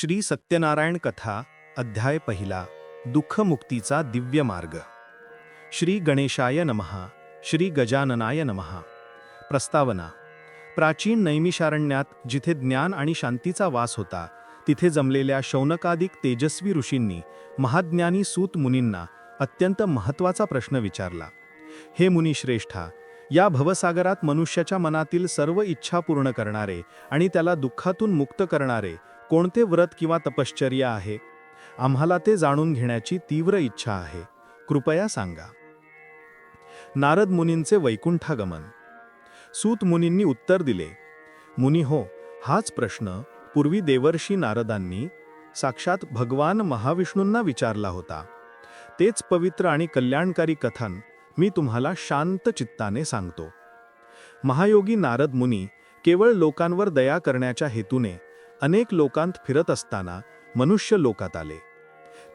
श्री सत्यनारायण कथा अध्याय पहिला दुःखमुक्तीचा दिव्य मार्ग. श्री गणेशाय नमहा श्री गजाननाय नमहा प्रस्तावना प्राचीन नैमिषारण्यात जिथे ज्ञान आणि शांतीचा वास होता तिथे जमलेल्या शौनकादिक तेजस्वी ऋषींनी महाज्ञानी सूत मुनींना अत्यंत महत्त्वाचा प्रश्न विचारला. हे मुनी श्रेष्ठा या भवसागरात मनुष्याच्या मनातील सर्व इच्छा पूर्ण करणारे आणि त्याला दुःखातून मुक्त करणारे कोणते व्रत किंवा तपश्चर्या आहे? आम्हाला ते जाणून घेण्याची तीव्र इच्छा आहे. कृपया सांगा. नारद मुनींचे वैकुंठागमन. सूत मुनींनी उत्तर दिले. मुनी हो हाच प्रश्न पूर्वी देवर्षी नारदांनी साक्षात भगवान महाविष्णूंना विचारला होता. तेच पवित्र आणि कल्याणकारी कथन मी तुम्हाला शांत चित्ताने सांगतो. महायोगी नारद मुनी केवळ लोकांवर दया करण्याच्या हेतूने अनेक लोकांत फिरत असताना मनुष्य लोकात आले.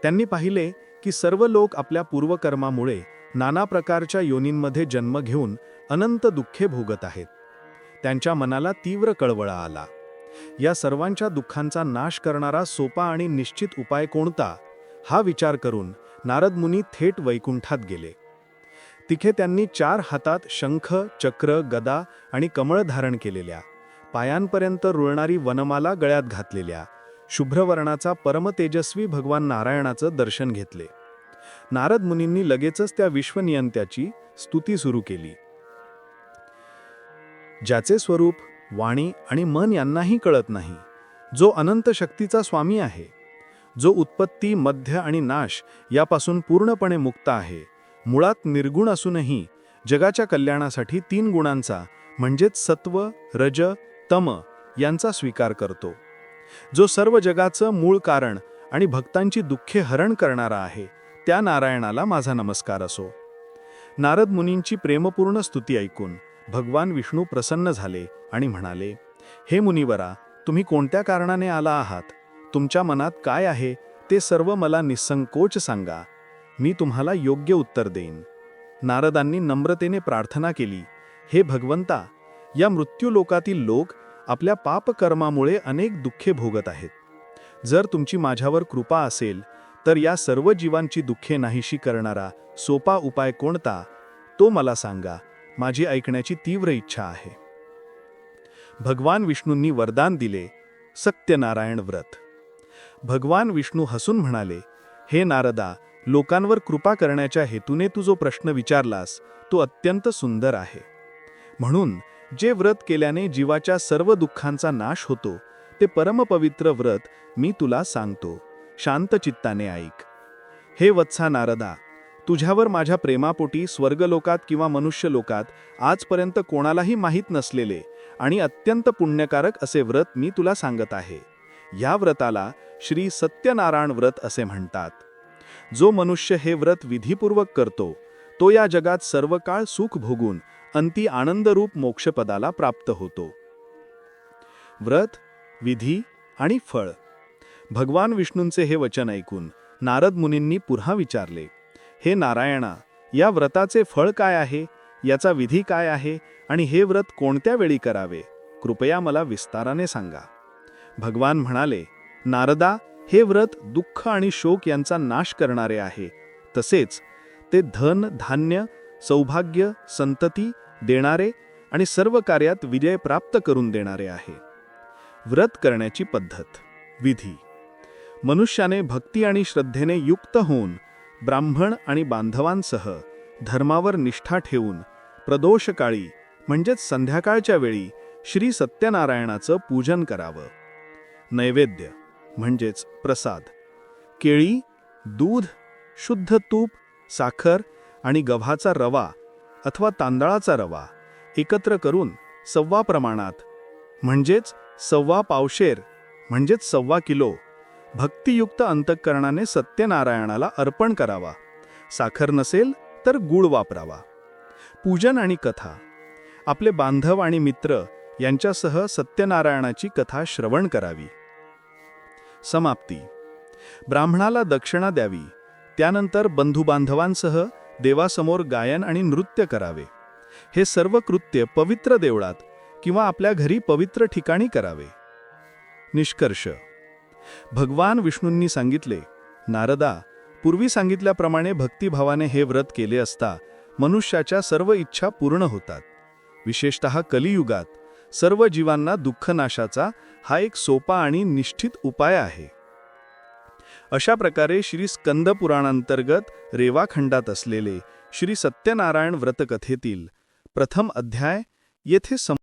त्यांनी पाहिले की सर्व लोक आपल्या पूर्वकर्मामुळे नाना प्रकारच्या योनींमध्ये जन्म घेऊन अनंत दुःखे भोगत आहेत. त्यांच्या मनाला तीव्र कळवळा आला. या सर्वांच्या दुःखांचा नाश करणारा सोपा आणि निश्चित उपाय कोणता? हा विचार करून नारद मुनी थेट वैकुंठात गेले. तिथे त्यांनी चार हातात शंख चक्र गदा आणि कमळ धारण केलेल्या. पायांपर्यंत रुळणारी वनमाला गळ्यात घातलेल्या शुभ्रवर्णाचा परमतेजस्वी भगवान नारायणाचं दर्शन घेतले. नारद मुनींनी लगेचच त्या विश्वनियंत्याची स्तुती सुरू केली. ज्याचे स्वरूप वाणी आणि मन यांनाही कळत नाही जो अनंत शक्तीचा स्वामी आहे जो उत्पत्ती मध्य आणि नाश यापासून पूर्णपणे मुक्त आहे मुळात निर्गुण असूनही जगाच्या कल्याणासाठी तीन गुणांचा म्हणजेच सत्व रज तम यांचा स्वीकार करतो. जो सर्व जगाचं मूळ कारण आणि भक्तांची दुःखे हरण करणारा आहे त्या नारायणाला माझा नमस्कार असो. नारद मुनींची प्रेमपूर्ण स्तुती ऐकून भगवान विष्णू प्रसन्न झाले आणि म्हणाले हे मुनिवरा तुम्ही कोणत्या कारणाने आला आहात? तुमच्या मनात काय आहे? ते सर्व मला निसंकोच सांगा. मी तुम्हाला योग्य उत्तर देईन. नारदांनी नम्रतेने प्रार्थना केली हे भगवंता या मृत्यूलोकातील लोक आपल्या पापकर्मामुळे अनेक दुःखे भोगत आहेत. जर तुमची माझ्यावर कृपा असेल तर या सर्व जीवांची दुःखे नाहीशी करणारा सोपा उपाय कोणता? तो मला सांगा. माझी ऐकण्याची तीव्र इच्छा आहे. भगवान विष्णूंनी वरदान दिले सत्यनारायण व्रत. भगवान विष्णू हसून म्हणाले हे नारदा लोकांवर कृपा करण्याच्या हेतूने तू जो प्रश्न विचारलास तो अत्यंत सुंदर आहे. म्हणून जे व्रत केल्याने जीवाच्या सर्व दुःखांचा नाश होतो ते परमपवित्र व्रत मी तुला सांगतो. शांत चित्ताने ऐक. हे वत्सा नारदा तुझ्यावर माझ्या प्रेमापोटी स्वर्गलोकात किंवा मनुष्यलोकात आजपर्यंत कोणालाही माहीत नसलेले आणि अत्यंत पुण्यकारक असे व्रत मी तुला सांगत आहे. या व्रताला श्री सत्यनारायण व्रत असे म्हणतात. जो मनुष्य हे व्रत विधीपूर्वक करतो तो या जगात सर्व काळ सुख भोगून अंती आनंदरूप मोक्षपदाला प्राप्त होतो. व्रत विधी आणि फळ. भगवान विष्णूंचे हे वचन ऐकून नारद मुनींनी पुन्हा विचारले हे नारायणा या व्रताचे फळ काय आहे? याचा विधी काय आहे? आणि हे व्रत कोणत्या वेळी करावे? कृपया मला विस्ताराने सांगा. भगवान म्हणाले नारदा हे व्रत दुःख आणि शोक यांचा नाश करणारे आहे. तसेच ते धन धान्य सौभाग्य संतती देणारे आणि सर्व कार्यात विजय प्राप्त करून देणारे आहे. व्रत करण्याची पद्धत. विधी. मनुष्याने भक्ती आणि श्रद्धेने युक्त होऊन ब्राह्मण आणि बांधवांसह धर्मावर निष्ठा ठेवून प्रदोषकाळी म्हणजेच संध्याकाळच्या वेळी श्री सत्यनारायणाचं पूजन करावं. नैवेद्य म्हणजेच प्रसाद. केळी दूध शुद्ध तूप साखर आणि गव्हाचा रवा अथवा तांदळाचा रवा एकत्र करून सव्वा प्रमाणात म्हणजेच सव्वा पावशेर म्हणजेच सव्वा किलो भक्तियुक्त अंतःकरणाने सत्यनारायणाला अर्पण करावा. साखर नसेल तर गूळ वापरावा. पूजन आणि कथा. आपले बांधव आणि मित्र यांच्यासह सत्यनारायणाची कथा श्रवण करावी. समाप्ती. ब्राह्मणाला दक्षिणा द्यावी. त्यानंतर बंधुबांधवांसह देवासमोर गायन आणि नृत्य करावे. हे सर्व कृत्य पवित्र देवळात किंवा आपल्या घरी पवित्र ठिकाणी करावे. निष्कर्ष. भगवान विष्णूंनी सांगितले नारदा पूर्वी सांगितल्याप्रमाणे भक्तिभावाने हे व्रत केले असता मनुष्याच्या सर्व इच्छा पूर्ण होतात. विशेषतः कलियुगात सर्व जीवांना दुःखनाशाचा हा एक सोपा आणि निश्चित उपाय आहे. अशा प्रकारे श्री स्कंद पुराणांतर्गत रेवाखंडात असलेले श्री सत्यनारायण व्रतकथेतील प्रथम अध्याय येथे सं